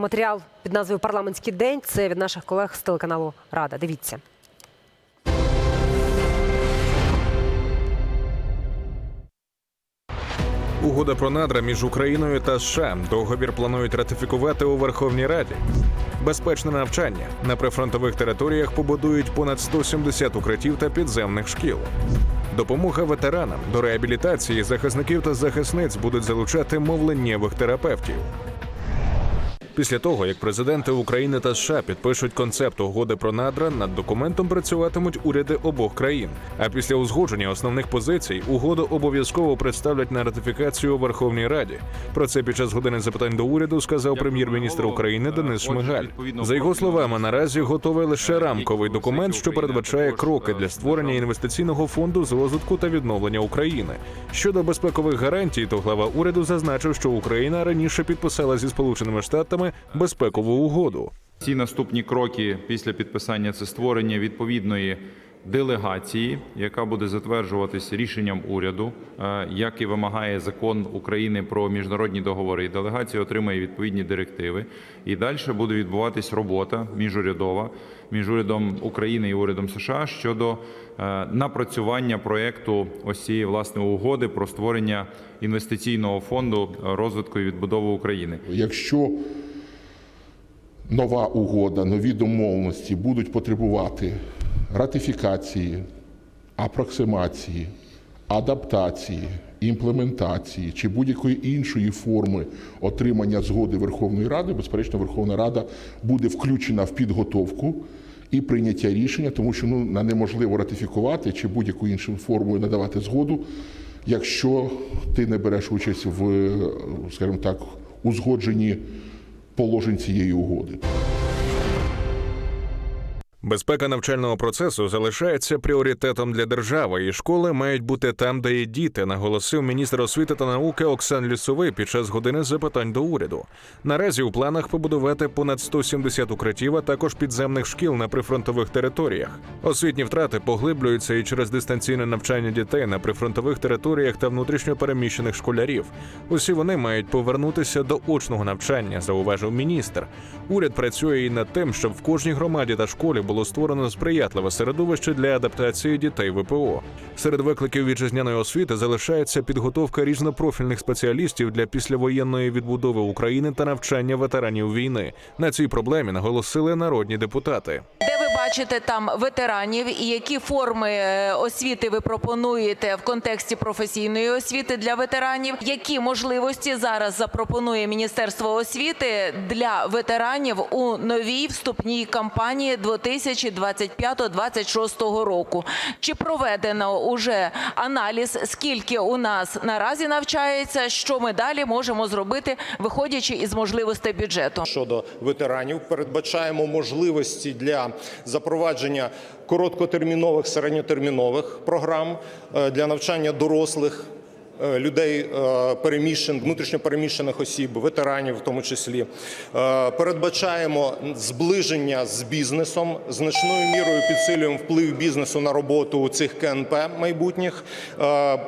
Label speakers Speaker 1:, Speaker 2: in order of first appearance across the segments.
Speaker 1: Матеріал під назвою Парламентський день. Це від наших колег з телеканалу Рада. Дивіться.
Speaker 2: Угода про надра між Україною та США. Договір планують ратифікувати у Верховній Раді. Безпечне навчання на прифронтових територіях побудують понад 170 укриттів та підземних шкіл. Допомога ветеранам до реабілітації захисників та захисниць будуть залучати мовленнєвих терапевтів. Після того, як президенти України та США підпишуть концепт угоди про надра, над документом працюватимуть уряди обох країн. А після узгодження основних позицій угоду обов'язково представлять на ратифікацію у Верховній Раді. Про це під час години запитань до уряду сказав прем'єр-міністр України Денис Шмигаль. За його словами, наразі готовий лише рамковий документ, що передбачає кроки для створення інвестиційного фонду з розвитку та відновлення України. Щодо безпекових гарантій, то глава уряду зазначив, що Україна раніше підписала зі Сполученими Штатами безпекову угоду.
Speaker 3: Ці наступні кроки після підписання це створення відповідної делегації, яка буде затверджуватись рішенням уряду, е, як і вимагає закон України про міжнародні договори. І Делегація отримає відповідні директиви. І далі буде відбуватись робота міжурядова між урядом України і урядом США щодо е, напрацювання проекту ось цієї власне угоди про створення інвестиційного фонду розвитку і відбудови України.
Speaker 4: Якщо нова угода, нові домовленості будуть потребувати ратифікації, апроксимації, адаптації, імплементації чи будь-якої іншої форми отримання згоди Верховної Ради, безперечно, Верховна Рада буде включена в підготовку і прийняття рішення, тому що ну неможливо ратифікувати чи будь-яку іншу формою надавати згоду, якщо ти не береш участь в, скажімо так, узгодженні положень цієї угоди.
Speaker 2: Безпека навчального процесу залишається пріоритетом для держави, і школи мають бути там, де є діти, наголосив міністр освіти та науки Оксан Лісовий під час години запитань до уряду. Наразі у планах побудувати понад 170 укриттів, а також підземних шкіл на прифронтових територіях. Освітні втрати поглиблюються і через дистанційне навчання дітей на прифронтових територіях та внутрішньо переміщених школярів. Усі вони мають повернутися до очного навчання, зауважив міністр. Уряд працює і над тим, щоб в кожній громаді та школі було створено сприятливе середовище для адаптації дітей ВПО. Серед викликів вітчизняної освіти залишається підготовка різнопрофільних спеціалістів для післявоєнної відбудови України та навчання ветеранів війни. На цій проблемі наголосили народні депутати.
Speaker 5: Де ви бачите там ветеранів і які форми е, освіти ви пропонуєте в контексті професійної освіти для ветеранів? Які можливості зараз запропонує Міністерство освіти для ветеранів у новій вступній кампанії 2025-2026 року? Чи проведено уже аналіз, скільки у нас наразі навчається, що ми далі можемо зробити, виходячи із можливостей бюджету?
Speaker 6: щодо ветеранів. Передбачаємо можливості для запровадження короткотермінових, середньотермінових програм е, для навчання дорослих. Е, Людей е, переміщен, внутрішньопереміщених осіб, ветеранів, в тому числі Е, передбачаємо зближення з бізнесом, значною мірою підсилюємо вплив бізнесу на роботу цих КНП майбутніх.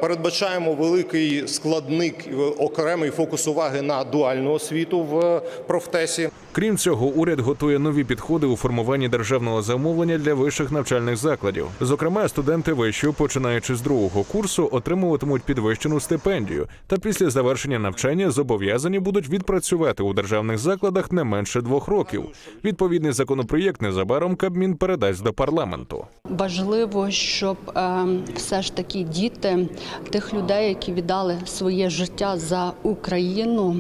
Speaker 6: Передбачаємо великий складник, окремий фокус уваги на дуальну освіту в профтесі.
Speaker 2: Крім цього, уряд готує нові підходи у формуванні державного замовлення для вищих навчальних закладів. Зокрема, студенти вищого, починаючи з другого курсу, отримуватимуть підвищену стипендію, та після завершення навчання зобов'язані будуть відпрацювати у державних закладах не менше двох років. Відповідний законопроєкт незабаром Кабмін передасть до парламенту.
Speaker 7: Важливо, щоб е, все ж таки діти тих людей, які віддали своє життя за Україну,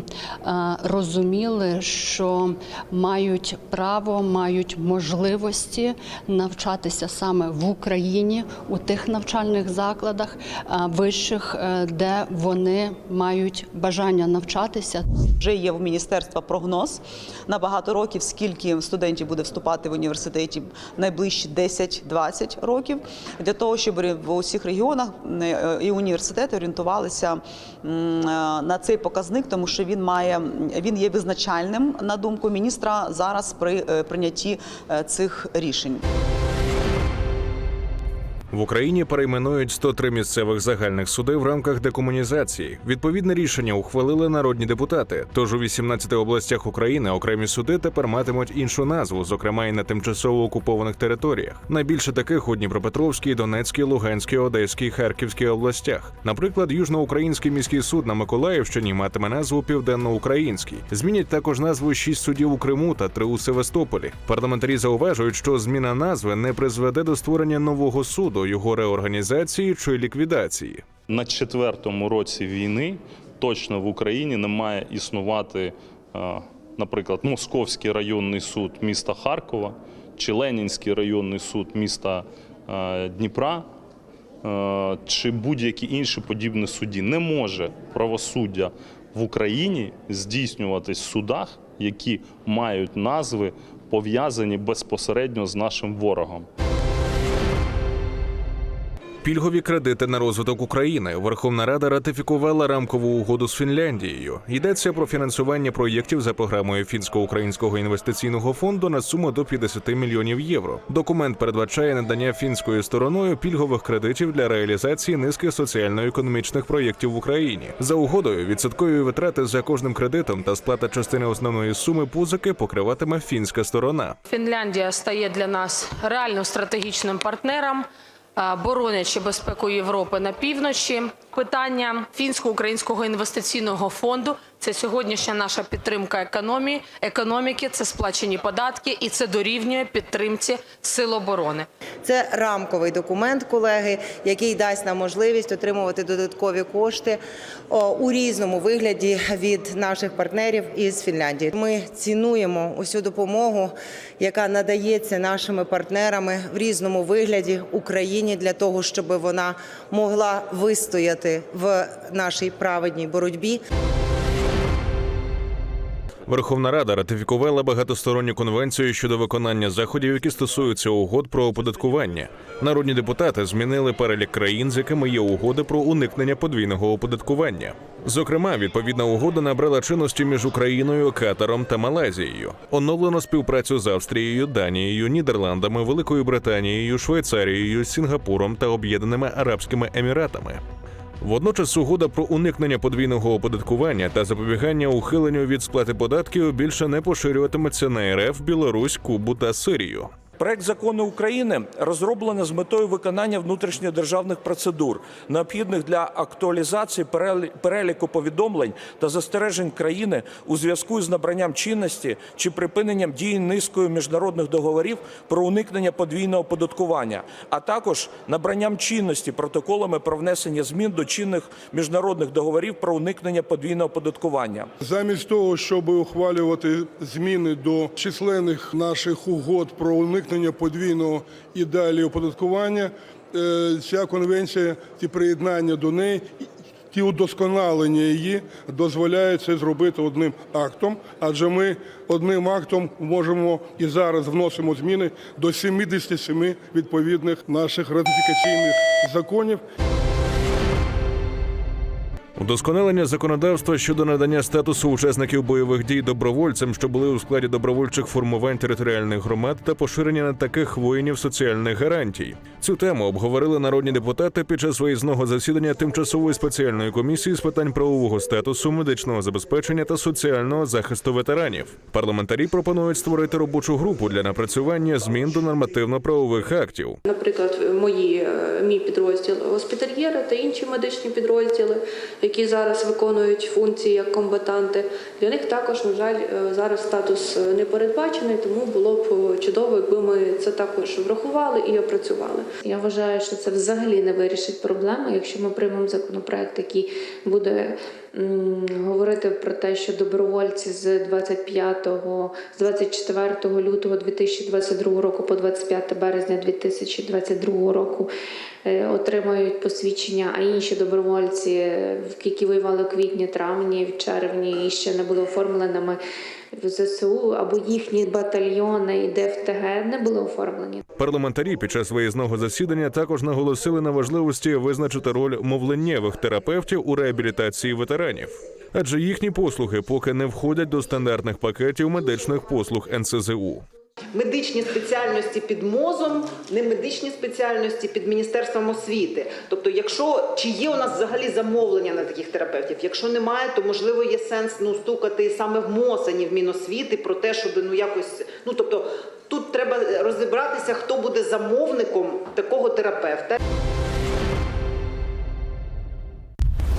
Speaker 7: е, розуміли, що мають право, мають можливості навчатися саме в Україні у тих навчальних закладах вищих, е, де вони мають бажання навчатися.
Speaker 8: Вже є в міністерства прогноз на багато років, скільки студентів буде вступати в університеті найближчі 10-20 років, для того, щоб в усіх регіонах е, і університети орієнтувалися е, на цей показник, тому що він має він є визначальним на думку міністра зараз при е, прийнятті е, цих рішень.
Speaker 2: В Україні перейменують 103 місцевих загальних суди в рамках декомунізації. Відповідне рішення ухвалили народні депутати. Тож у 18 областях України окремі суди тепер матимуть іншу назву, зокрема і на тимчасово окупованих територіях. Найбільше таких у Дніпропетровській, Донецькій, Луганській, Одеській, Харківській областях. Наприклад, Южноукраїнський міський суд на Миколаївщині матиме назву Південноукраїнський. Змінять також назву шість судів у Криму та три у Севастополі. Парламентарі зауважують, що зміна назви не призведе до створення нового суду, його реорганізації чи ліквідації.
Speaker 9: на четвертому році війни точно в Україні не має існувати, е, наприклад, Московський районний суд міста Харкова чи Ленінський районний суд міста е, Дніпра. е, Чи будь-які інші подібні судді не може правосуддя в Україні здійснюватись в судах, які мають назви пов'язані безпосередньо з нашим ворогом.
Speaker 2: Пільгові кредити на розвиток України. Верховна Рада ратифікувала рамкову угоду з Фінляндією. Йдеться про фінансування проєктів за програмою фінсько-українського інвестиційного фонду на суму до 50 мільйонів євро. Документ передбачає надання фінською стороною пільгових кредитів для реалізації низки соціально-економічних проєктів в Україні. За угодою відсоткові витрати за кожним кредитом та сплата частини основної суми позики покриватиме фінська сторона.
Speaker 10: Фінляндія стає для нас реально стратегічним партнером, боронячи безпеку Європи на півночі. Питання фінсько-українського інвестиційного фонду це сьогоднішня наша підтримка економії, економіки, це сплачені податки і це дорівнює підтримці сил оборони.
Speaker 11: Це рамковий документ, колеги, який дасть нам можливість отримувати додаткові кошти у різному вигляді від наших партнерів із Фінляндії. Ми цінуємо усю допомогу, яка надається нашими партнерами в різному вигляді Україні для того, щоб вона могла вистояти в нашій праведній боротьбі.
Speaker 2: Верховна Рада ратифікувала багатосторонню конвенцію щодо виконання заходів, які стосуються угод про оподаткування. Народні депутати змінили перелік країн, з якими є угоди про уникнення подвійного оподаткування. Зокрема, відповідна угода набрала чинності між Україною, Катаром та Малайзією. Оновлено співпрацю з Австрією, Данією, Нідерландами, Великою Британією, Швейцарією, Сінгапуром та Об'єднаними Арабськими Еміратами. Водночас угода про уникнення подвійного оподаткування та запобігання ухиленню від сплати податків більше не поширюватиметься на РФ, Білорусь, Кубу та Сирію.
Speaker 12: Проект закону України розроблено з метою виконання внутрішньодержавних процедур, необхідних для актуалізації переліку повідомлень та застережень країни у зв'язку з набранням чинності чи припиненням дії низкою міжнародних договорів про уникнення подвійного оподаткування, а також набранням чинності протоколами про внесення змін до чинних міжнародних договорів про уникнення подвійного оподаткування.
Speaker 13: Замість того, щоб ухвалювати зміни до численних наших угод про уникнення подвійного і далі оподаткування, е, ця конвенція, ті приєднання до неї, ті удосконалення її дозволяють це зробити одним актом, адже ми одним актом можемо і зараз вносимо зміни до 77 відповідних наших ратифікаційних законів.
Speaker 2: Удосконалення законодавства щодо надання статусу учасників бойових дій добровольцям, що були у складі добровольчих формувань територіальних громад, та поширення на таких воїнів соціальних гарантій. Цю тему обговорили народні депутати під час виїзного засідання тимчасової спеціальної комісії з питань правового статусу, медичного забезпечення та соціального захисту ветеранів. Парламентарі пропонують створити робочу групу для напрацювання змін до нормативно-правових актів.
Speaker 10: Наприклад, мої е, мій підрозділ госпітальєри та інші медичні підрозділи, які зараз виконують функції як комбатанти. Для них також, на жаль, е, зараз статус е, не передбачений, тому було б е, чудово, якби ми це також врахували і опрацювали.
Speaker 14: Я вважаю, що це взагалі не вирішить проблему, якщо ми приймемо законопроект, який буде говорити про те, що добровольці з 25 з 24 лютого 2022 року по 25 березня 2022 року е, отримають посвідчення, а інші добровольці, е, які воювали у квітні, травні, в червні і ще не були оформленими в ЗСУ або їхні батальйони і ДФТГ не були оформлені.
Speaker 2: Парламентарі під час виїзного засідання також наголосили на важливості визначити роль мовленнєвих терапевтів у реабілітації ветеранів, адже їхні послуги поки не входять до стандартних пакетів медичних послуг НСЗУ.
Speaker 15: медичні спеціальності під МОЗом, не медичні спеціальності під Міністерством освіти. Тобто, якщо чи є у нас взагалі замовлення на таких терапевтів? Якщо немає, то можливо є сенс ну стукати саме в МОЗ, а не в Міносвіти про те, щоб ну якось ну тобто. Тут треба розібратися, хто буде замовником такого терапевта.